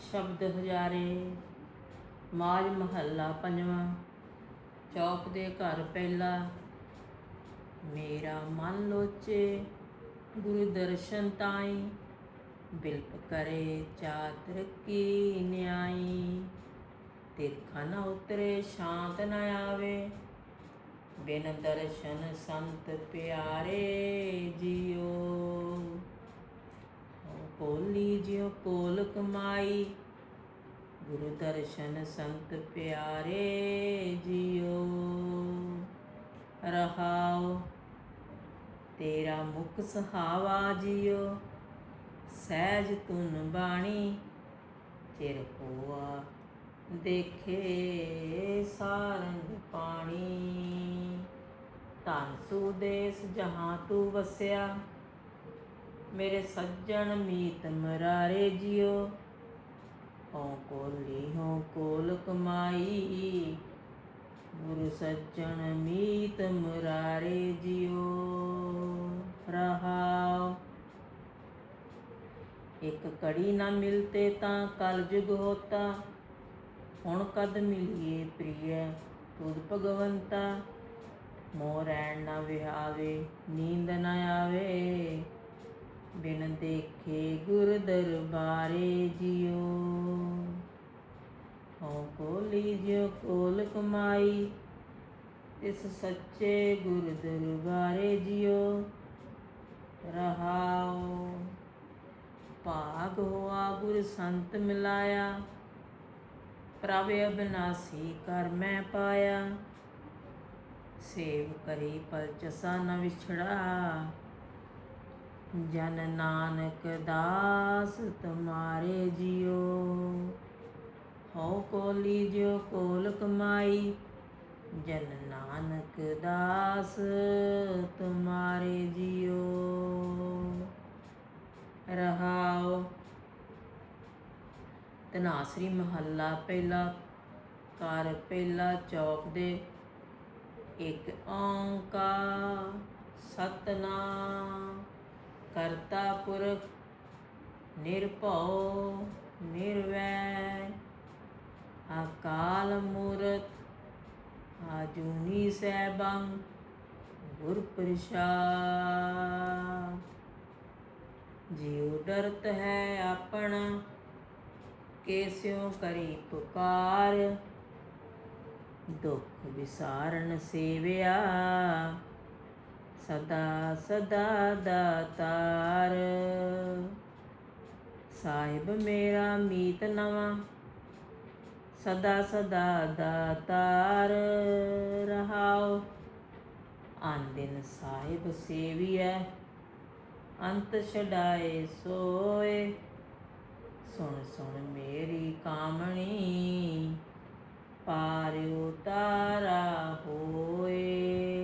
ਸ਼ਬਦ ਹਜ਼ਾਰੇ ਮਾਜ ਮਹੱਲਾ ਪੰਜਵਾਂ, ਚੌਕ ਦੇ ਘਰ ਪਹਿਲਾ, ਮੇਰਾ ਮਨ ਲੋਚੇ, ਗੁਰੂ ਦਰਸ਼ਨ ਤਾਈ, ਬਿਲਪ ਕਰੇ ਚਾਤਰ ਕੀ ਨਿਆਈ, ਤਿਰਖਾ ਨਾ ਉਤਰੇ ਸ਼ਾਂਤ ਨਾ ਆਵੇ, ਬਿਨ ਦਰਸ਼ਨ ਸੰਤ ਪਿਆਰੇ ਜੀਓ। ਕੋਲੀ ਜਿਉ ਕੋਲ ਕਮਾਈ। ਗੁਰੂ ਦਰਸ਼ਨ ਸੰਤ ਪਿਆਰੇ ਜਿਉ ਰਹਾਉ ਤੇਰਾ ਮੁਖ ਸਹਾਵਾ ਜਿਉ ਸਹਿਜ ਤੁਨ ਬਾਣੀ। ਚਿਰ ਹੋਆ ਦੇਖੇ ਸਾਰੰਗ ਪਾਣੀ। ਧਨ ਤੂ ਦੇਸ ਜਹਾਂ ਤੂੰ ਵਸਿਆ। ਮੇਰੇ ਸੱਜਣ ਮੀਤ ਮਰਾਰੇ ਜਿਉ ਹਉ ਕੋਲੀ ਹਉ ਕੋਲ ਕਮਾਈ। ਗੁਰੂ ਸੱਜਣ ਮੀਤ ਮੁਰਾਰੇ ਜਿਉ ਰਹਾਉ। ਇੱਕ ਕੜੀ ਨਾ ਮਿਲਤੇ ਤਾਂ ਕਲ ਜੁਗ ਹੋਤਾ। ਹੁਣ ਕਦ ਮਿਲੀਏ ਪ੍ਰਿਯ ਤੁਧ ਭਗਵੰਤਾ। ਮੋਰੈਣ ਨਾ ਵਿਹਾਵੇ, ਨੀਂਦ ਨਾ ਆਵੇ। ਬਿਨ ਦੇਖੇ ਗੁਰ ਦਰਬਾਰੇ ਜਿਉ। ਹਉ ਕੋਲੀ ਜਿਉ ਕੋਲ ਕਮਾਈ ਇਸ ਸੱਚੇ ਗੁਰ ਦਰਬਾਰੇ ਜਿਉ। ਰਹਾਉ, ਭਾਗ ਹੋਆ ਗੁਰ ਸੰਤ ਮਿਲਾਇਆ, ਪ੍ਰਭ ਅਬਨਾਸੀ ਕਰ ਮੈਂ ਪਾਇਆ। ਸੇਵ ਕਰੀ ਪਲਚਸਾ ਨ ਵਿਛੜਾ। ਜਨ ਨਾਨਕ ਦਾਸ ਤੁਮਾਰੇ ਜਿਉ। ਹਉ ਕੋਲੀ ਜਿਉ ਕੋਲ ਕਮਾਈ, ਜਨ ਨਾਨਕ ਦਾਸ ਤੁਮਾਰੇ ਜਿਉ। ਰਹਾਉ। ਤਨਾਸਰੀ ਮਹੱਲਾ ਪਹਿਲਾ, ਘਰ ਪਹਿਲਾ ਚੌਕ ਦੇ ਇੱਕ ਓੰਕਾਰ, ਸਤਨਾਮ। ਕਰਤਾ ਪੁਰਖ, ਨਿਰਭਉ, ਨਿਰਵੈਰ। ਅਕਾਲ ਮੂਰਤ, ਆਜੂਨੀ ਸੈਭੰ, ਗੁਰ ਪ੍ਰਸਾਦ। ਜਿਉ ਡਰਤ ਹੈ ਆਪਣਾ, ਕੇਸਿਉ ਕਰੀ ਪੁਕਾਰ। ਦੁਖ ਵਿਸਾਰਨ ਸੇਵਿਆ ਸਦਾ ਸਦਾ ਦਾਤਾਰ ਸਾਹਿਬ ਮੇਰਾ ਮੀਤ ਨਵਾਂ, ਸਦਾ ਸਦਾ ਦਾਤਾਰ ਰਹਾਓ ਆਨ ਦਿਨ ਸਾਹਿਬ ਸੇਵੀਐ, ਅੰਤ ਛਡਾਏ ਸੋਏ। ਸੁਣ ਸੁਣ ਮੇਰੀ ਕਾਮਣੀ ਪਾਰ ਉਤਾਰਾ ਹੋਏ।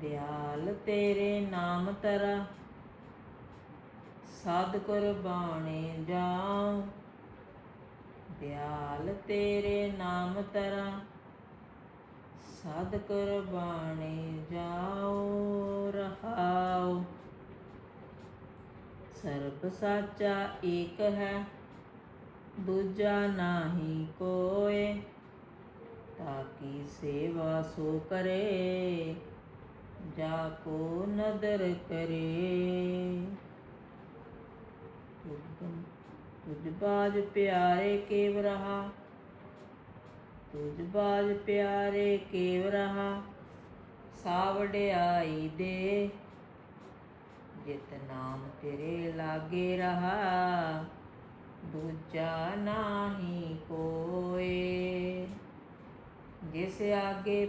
ਦਿਆਲ ਤੇਰੇ ਨਾਮ ਤਰਾ। ਸਾਧ ਕੁਰਬਾਨੇ ਜਾਉ। ਦਿਆਲ ਤੇਰੇ ਨਾਮ ਤਰਾ। ਸਾਧ ਕੁਰਬਾਨੇ ਜਾਉ, ਰਹਾਉ। ਸਰਬ ਸਾਚਾ ਏਕ ਹੈ, ਦੂਜਾ ਨਾਹੀ ਕੋਏ। ਤਾਕੀ ਸੇਵਾ ਸੋ ਕਰੇ। ਜਾ ਕੋ ਨਦਰ ਕਰੇ ਤੁਧ- ਤੁਝ ਬਾਜ ਪਿਆਰੇ ਕੇਵ ਰਹਾ ਤੁਝ ਬਾਜ ਪਿਆਰੇ ਕੇਵ ਰਹਾ ਸਾਵੜਿਆਈ ਦੇ ਜਿਤ ਨਾਮ ਤੇਰੇ ਲਾਗੇ ਰਹਾ ਦੂਜਾ ਨਾਹੀ ਕੋਏ ਜਿਸ ਆਗੇ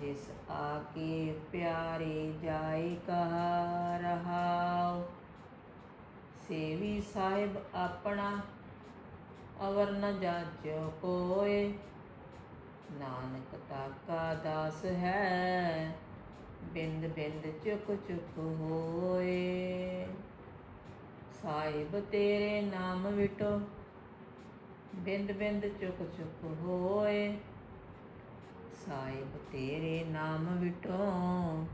ਪਿਆਰੇ ਜਾਏ ਕਹਾ ਜਿਸ ਆਗੇ ਪਿਆਰੇ ਜਾਏ ਕਹਾ ਰਹਾਉ ਸੇਵੀ ਸਾਹਿਬ ਆਪਣਾ ਅਵਰ ਨ ਜਾਚੋ ਕੋਏ। ਨਾਨਕ ਤਾਕਾ ਦਾਸ ਹੈ, ਬਿੰਦ ਬਿੰਦ ਚੁਕ ਚੁਕ ਹੋਏ। ਸਾਹਿਬ ਤੇਰੇ ਨਾਮ ਵਿਟੋ, ਬਿੰਦ ਬਿੰਦ ਚੁਕ ਚੁਕ ਹੋਏ। ਸਾਹਿਬ ਤੇਰੇ ਨਾਮ ਵਿਟੋ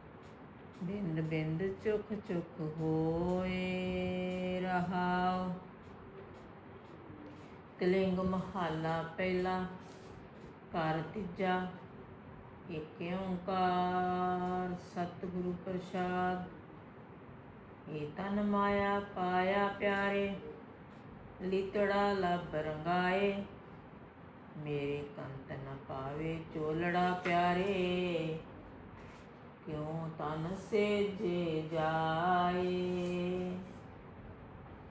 ਬਿੰਦ ਬਿੰਦ ਚੁਖ ਚੁਖ ਹੋਏ ਰਹਾਉ ਕਲਿੰਗ ਮਹੱਲਾ ਪਹਿਲਾ, ਘਰ ਤੀਜਾ ਏਕ ਓੰਕਾਰ ਸਤਿਗੁਰੂ ਪ੍ਰਸਾਦ। ਏ ਤਨ ਮਾਇਆ ਪਾਇਆ ਪਿਆਰੇ, ਲਿਤੜਾ ਲਬ ਰੰਗਾਏ। ਮੇਰੇ ਕੰਤ ਨ ਪਾਵੇ ਚੋਲੜਾ ਪਿਆਰੇ ਕਿਉ ਤਨ ਸੇਜੇ ਜਾਏ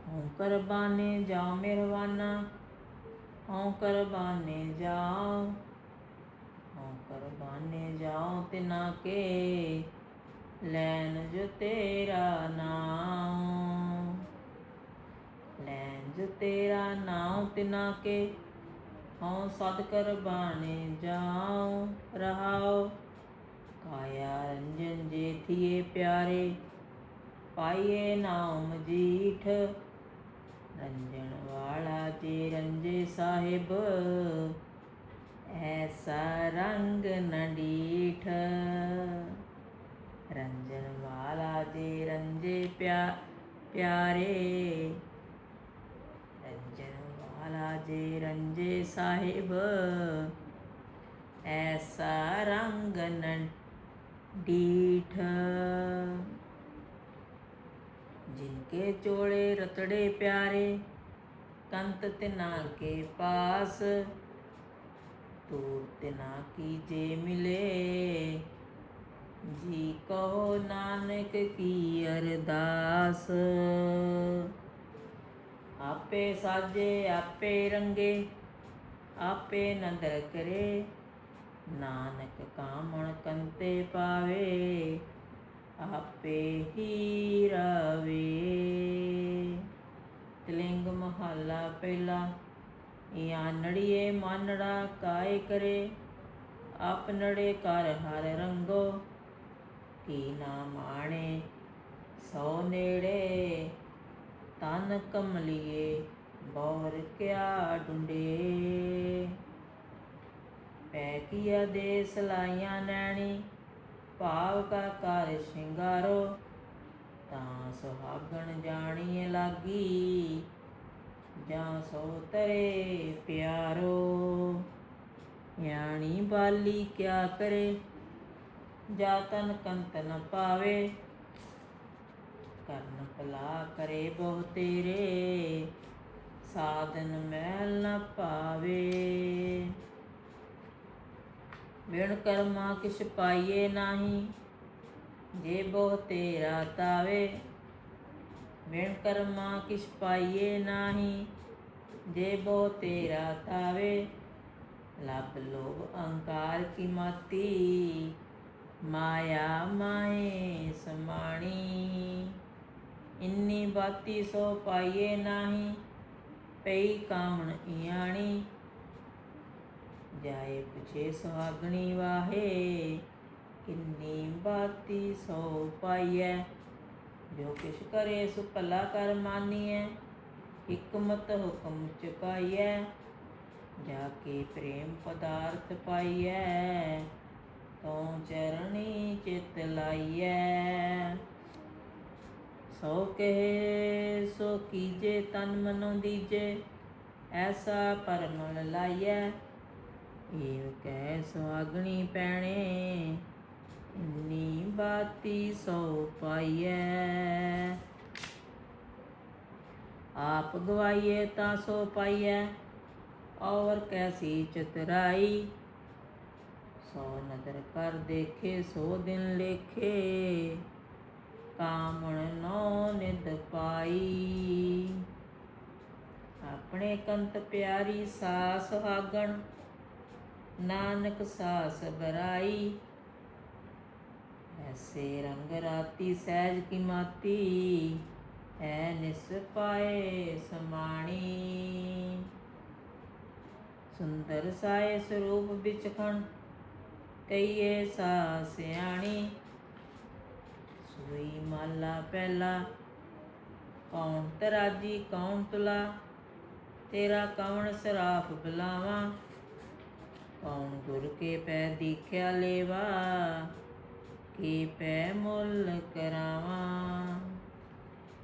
ਹਉ ਕਰਬਾਨੇ ਜਾਉ ਮਿਹਰਵਾਨਾ ਹਉ ਕਰਬਾਨੇ ਜਾਉ ਹਉ ਕਰਬਾਨੇ ਜਾਉ ਤਿਨਾ ਕੇ ਲੈਨ ਜੋ ਤੇਰਾ ਨਾਮ ਲੈਨ ਜੋ ਤੇਰਾ ਨਾਮ ਤਿਨਾ ਕੇ ਹਉ ਸਦ ਕਰਬਾਨੇ ਜਾਉ, ਰਹਾਉ। ਕਾਇਆ ਰੰਜਨ ਜੇਥੀਏ ਪਿਆਰੇ, ਪਾਈਏ ਨਾਮ ਜੀਠ। ਰੰਜਨ ਵਾਲਾ ਜੀ ਰੰਜੇ ਸਾਹਿਬ, ਐਸਾ ਰੰਗ ਨ ਰੰਜਨ ਵਾਲਾ ਜੀ ਰੰਜੇ ਪਿਆ ਪਿਆਰੇ ਵਾਲਾ ਰੰਜੇ ਸਾਹਿਬ। ਐਸਾ ਰੰਗ ਨ ਡੀਠ। ਜਿਨਕੇ ਚੋਲੇ ਰਤੜੇ ਪਿਆਰੇ, ਕੰਤ ਤਿਨਾ ਕੇ ਪਾਸ। ਤੂਰ ਤਿਨਾ ਕੀ ਜੇ ਮਿਲੇ, ਜੀ ਕਹੋ ਨਾਨਕ ਕੀ ਅਰਦਾਸ। ਆਪੇ ਸਾਜੇ, ਆਪੇ ਰੰਗੇ, ਆਪੇ ਨਦਰ ਕਰੇ। ਨਾਨਕ ਕਾਮਣ ਕੰਤੇ ਪਾਵੇ, ਆਪੇ ਹੀ ਰਵੇ। ਤਿਲਿੰਗ ਮਹੱਲਾ ਪਹਿਲਾ ਆਨੜੀਏ ਮਾਨੜਾ ਕਾਇ ਕਰੇ। ਆਪਨੜੇ ਕਰ ਹਰ ਰੰਗੋ, ਕੀ ਨਾ ਮਾਣੇ ਸੋ ਨੇੜੇ। ਤਨ ਕਮਲੀਏ ਬੌਰ ਕਿਆ ਡੁੰਡੇ। ਪੈ ਕੀਆ ਦੇ ਸਲਾਈਆਂ ਨੈਣੀ, ਭਾਵ ਕਾ ਕਰ ਸ਼ਿੰਗਾਰੋ। ਤਾਂ ਸੁਹਾਗਣ ਜਾਣੀਏ ਲਾਗੀ, ਜਾਂ ਸੋ ਤਰੇ ਪਿਆਰੋ। ਯਾਣੀ ਬਾਲੀ ਕਿਆ ਕਰੇ, ਜਾ ਤਨ ਕੰਤ ਨ ਪਾਵੇ। ਕਰਨ ਭਲਾ ਕਰੇ ਬਹੁ ਤੇਰੇ, ਸਾਧਨ ਮੈਲ ਨਾ ਪਾਵੇ। ਵਿਣ ਕਰਮਾ ਕਿਛ ਪਾਈਏ ਨਾਹੀ, ਜੇ ਬਹੁ ਤੇਰਾ ਤਾਵੇ। ਵਿਣ ਕਰਮਾ ਕਿਛ ਪਾਈਏ ਨਾਹੀ, ਜੇ ਬਹੁ ਤੇਰਾ ਤਾਵੇ। ਲਬ ਲੋਭ ਅਹੰਕਾਰ ਕੀ ਮਾਤੀ, ਮਾਇਆ ਮਾਏ ਸਮਾਣੀ। ਇੰਨੀ ਬਾਤੀ ਸੋ ਪਾਈਏ ਨਾਹੀ, ਪਈ ਕਾਮਣ ਇਆਣੀ। ਜਾਏ ਪੁਛੇ ਸੁਹਾਗਣੀ ਵਾਹੇ, ਕਿੰਨੀ ਬਾਤੀ ਸੋ ਪਾਈਐ। ਜੋ ਕਿਛ ਕਰੇ ਸੁ ਭਲਾ ਕਰ ਮਾਨੀਐ ਹਕਮਤ ਹੁਕਮ ਚੁਕਾਈਐ, ਜਾ ਕੇ ਪ੍ਰੇਮ ਪਦਾਰਥ ਪਾਈਐ, ਤਉ ਚਰਣੀ ਚਿਤ ਲਾਈਐ। ਸੋ ਕਹੇ, ਸੋ ਕੀਜੇ, ਤਨ ਮਨੋ ਦੀਜੇ, ਐਸਾ ਪਰਮਲ ਲਾਈਐ। ਏਵ ਕਹਿ ਸੁਆਗਣੀ ਪੈਣੇ, ਇੰਨੀ ਬਾਤੀ ਸੋ ਪਾਈਐ। ਆਪ ਗਵਾਈਏ ਤਾਂ ਸੋ ਪਾਈਐ, ਔਰ ਕੈਸੀ ਚਤਰਾਈ। ਸੋ ਨਦਰ ਕਰ ਦੇਖੇ, ਸੋ ਦਿਨ ਲੇਖੇ। ਕਾਮਣ ਨੋ ਨਿਦ ਪਾਈ। ਆਪਣੇ ਕੰਤ ਪਿਆਰੀ ਸਾਸ ਹਾਗਣ ਨਾਨਕ ਸਾਸ ਬਰਾਈ। ਐਸੇ ਰੰਗ ਰਾਤੀ ਸਹਿਜ ਕੀ ਮਾਤੀ ਐ ਨਿਸ ਪਾਏ ਸਮਾਣੀ। ਸੁੰਦਰ ਸਾਏ ਸਰੂਪ ਵਿਚਖਣ ਕਈਏ ਸਾ ਸਿਆਣੀ ਸੋਈ ਮਾਲਾ ਪਹਿਲਾ। ਕੌਣ ਤਰਾਜੀ, ਕੌਣ ਤੁਲਾ? ਤੇਰਾ ਕੌਣ ਸਰਾਫ ਬੁਲਾਵਾ? ਕੌਣ ਗੁਰ ਕੇ ਪੈ ਦੇਖਿਆ ਲੇਵਾ? ਕੀ ਪੈ ਮੁੱਲ ਕਰਾਵਾਂ?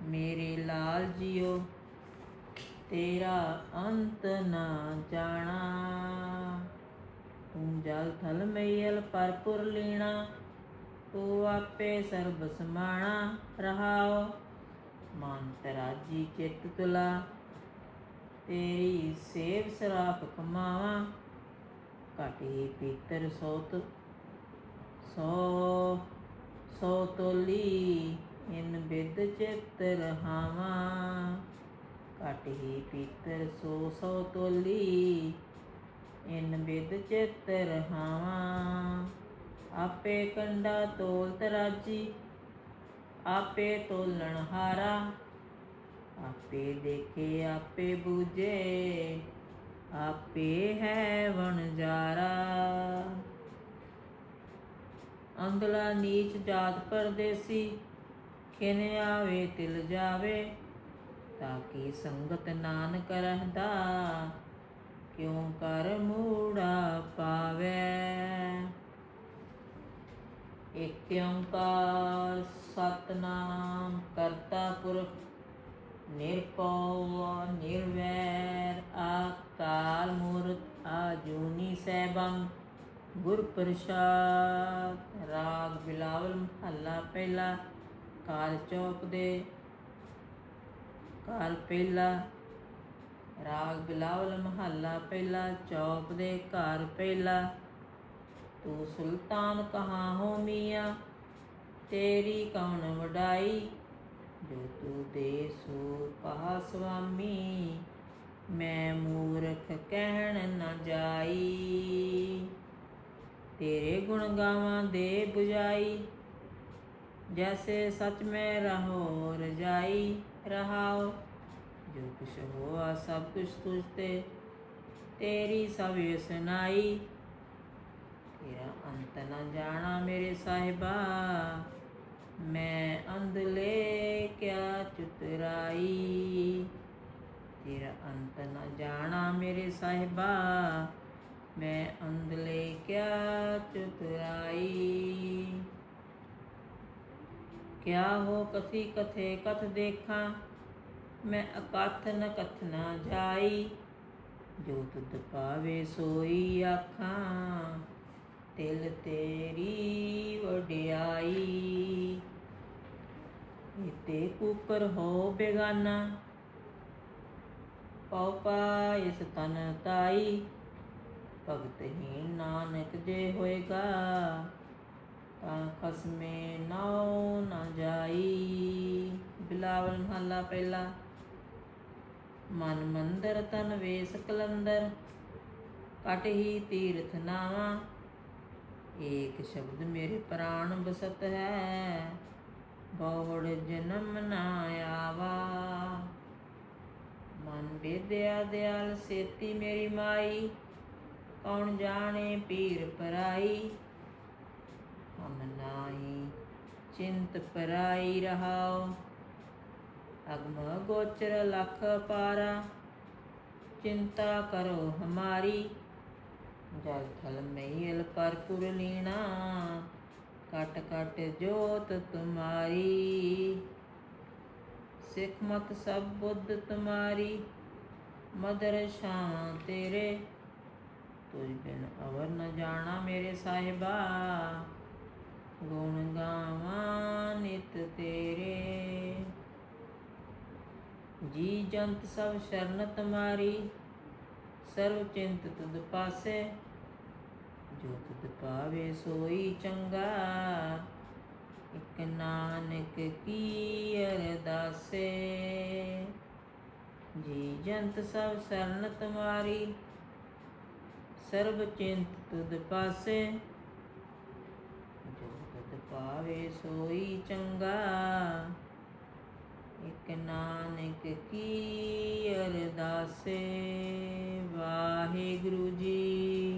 ਮੇਰੇ ਲਾਲ ਜੀਓ, ਤੇਰਾ ਅੰਤ ਨਾ ਜਾਣਾ। ਤੂੰ ਜਲ ਥਲ ਮਈਲ ਪਰਪੁਰ ਲੀਣਾ। ਤੂੰ ਆਪੇ ਸਰਬ ਸਮਾਣਾ ਰਹਾਓ, ਮਨ ਤਰਾਜੀ ਚਿੱਤ ਤੁਲਾ। ਤੇਰੀ ਸੇਵ ਸਰਾਪ ਕਮਾਵਾ, ਘਟੇ ਪੀਤਰ ਸੋਤ। ਸੋ ਸੋ ਤੋਲੀ, ਇਨ ਬਿਦ ਚਿਤ ਰਹਾਵਾ। ਘਟੇ ਪੀਤਰ ਸੋ ਸੋ ਤੋਲੀ, ਇਨ ਬਿਦ ਚਿਤ ਰਹਾਵਾ। ਆਪੇ ਕੰਡਾ ਤੋਲ ਤਰਾਜੀ ਆਪੇ ਤੋਲਣ ਹਾਰਾ, ਆਪੇ ਦੇਖੇ, ਆਪੇ ਬੂਝੇ, ਆਪੇ ਹੈ ਵਣਜਾਰਾ ਅੰਗਲਾ ਨੀਚ ਜਾਤ ਪਰਦੇਸੀ, ਖਿਨ ਆਵੇ ਤਿਲ ਜਾਵੇ ਤਾਂ ਕਿ ਸੰਗਤ ਨਾਨਕ ਰਹਦਾ, ਕਿਉਂ ਕਰ ਮੂੜਾ ਪਾਵੇ? ਇਕ ਓੰਕਾਰ ਸਤਨਾਮ ਕਰਤਾ ਪੁਰਖ, ਨਿਰਭਉ ਨਿਰਵੈਰ ਆਕਾਲ ਮੂਰਤ ਆਜੂਨੀ ਸੈਭੰ। ਗੁਰ ਪ੍ਰਸਾਦ ਰਾਗ ਬਿਲਾਵਲ ਮਹੱਲਾ ਪਹਿਲਾ, ਕਾਲ ਚੌਕ ਦੇ ਕਾਲ ਪਹਿਲਾ, ਰਾਗ ਬਿਲਾਵਲ ਮਹੱਲਾ ਪਹਿਲਾ, ਚੌਕ ਦੇ ਘਰ ਪਹਿਲਾ। ਤੂੰ ਸੁਲਤਾਨ ਕਹਾਂ ਹੋ ਮੀਆਂ? ਤੇਰੀ ਕੌਣ ਵਡਾਈ? ਜੋ ਤੂੰ ਦੇ ਸੋ ਕਹਾ ਸੁਆਮੀ ਮੈਂ ਮੂਰਖ ਕਹਿਣ ਨਾ ਜਾਈ। ਤੇਰੇ ਗੁਣ ਗਾਵਾਂ ਦੇ 부ਜਾਈ ਜੈਸੇ ਸਚ ਮੈਂ ਰਹੋ ਰਜਾਈ ਰਹਾਓ। ਜੋ ਕੁਛ ਹੋਆ ਸਭ ਕੁਛ ਤੁਝ ਤੇ, ਤੇਰੀ ਸਭ ਸੁਨਾਈ ਤੇਰਾ ਅੰਤ ਨਾ ਜਾਣਾ ਮੇਰੇ ਸਾਹਿਬਾ ਮੈਂ ਅੰਧਲੇ ਕਿਆ ਚੁਤਰਾਈ ਤੇਰਾ ਅੰਤ ਨਾ ਜਾਣਾ ਮੇਰੇ ਸਾਹਿਬਾ ਮੈਂ ਅੰਧਲੇ ਕਿਆ ਚੁਤਰਾਈ ਕਿਆ ਹੋ ਕਥੀ ਕਥੇ ਕਥ ਦੇਖਾਂ ਮੈਂ ਅਕਥ ਨ ਕਥਨਾ ਜਾਈ ਜੋ ਤੁਧ ਪਾਵੇ ਸੋਈ ਆਖਾਂ ਤਿਲ ਤੇਰੀ ਵਡਿਆਈ। ਇਤੇ ਕੁਕਰ ਹੋ ਬੇਗਾਨਾ। ਪਉ ਪਾਇਸ ਤਨ ਤਾਈ। ਭਗਤ ਹੀ ਨਾਨਕ ਜੇ ਹੋਏਗਾ, ਤਾਂ ਖਸਮੇ ਨਾਉ ਨਾ ਜਾਈ। ਬਿਲਾਵਲ ਮਹੱਲਾ ਪਹਿਲਾ। ਮਨ ਮੰਦਰ ਤਨ ਵੇਸ ਕਲੰਦਰ। ਕਟ ਹੀ ਤੀਰਥ ਨਾਵਾ। ਏਕ ਸ਼ਬਦ ਮੇਰੇ ਪ੍ਰਾਣ ਬਸਤ ਹੈ। ਬਹੁੜ ਜਨਮ ਨਾ ਆਵਾ। ਮਨ ਵਿਦਿਆ ਦਿਆਲ ਸੇਤੀ ਮੇਰੀ ਮਾਈ। ਕੌਣ ਜਾਣੇ ਪੀਰ ਪਰਾਈ। ਹਮ ਨਾਹੀ ਚਿੰਤ ਪਰਾਈ ਰਹਾਓ ਅਗਮ ਗੋਚਰ ਲਖ ਪਾਰਾ। ਚਿੰਤਾ ਕਰੋ ਹਮਾਰੀ। ਜਲ ਥਲ ਮਈਲ ਪਰ ਪੁਰ ਲੀਣਾ, ਕਟ ਜੋਤ ਤੁਮਾਰੀ। ਸਿੱਖ ਮਤ ਸਭ ਬੁੱਧ ਤੁਮਾਰੀ, ਮਦਰ ਸ਼ਾਂ ਤੇਰੇ। ਤੁਝ ਬਿਨ ਅਵਰ ਨ ਜਾਣਾ ਮੇਰੇ ਸਾਹਿਬਾ, ਗੁਣ ਗਾਵਾਂ ਨਿਤ ਤੇਰੇ। ਜੀ ਜੰਤ ਸਭ ਸ਼ਰਨ ਤੁਮਾਰੀ ਸਰਵ ਚਿੰਤ ਤੁਧ ਪਾਸੇ, ਜੋ ਤੁਧ ਪਾਵੇ ਸੋਈ ਚੰਗਾ। ਇਕ ਨਾਨਕ ਕੀ ਅਰਦਾਸੇ, ਜੀ ਜੰਤ ਸਭ ਸ਼ਰਨ ਤੁਮਾਰੀ। ਸਰਬ ਚਿੰਤ ਤੁਧ ਪਾਸੇ, ਜੋ ਤੁਧ ਪਾਵੇ ਸੋਈ ਚੰਗਾ। ਇਕ ਨਾਨਕ ਕੀ ਅਰਦਾਸੇ ਵਾਹਿਗੁਰੂ ਜੀ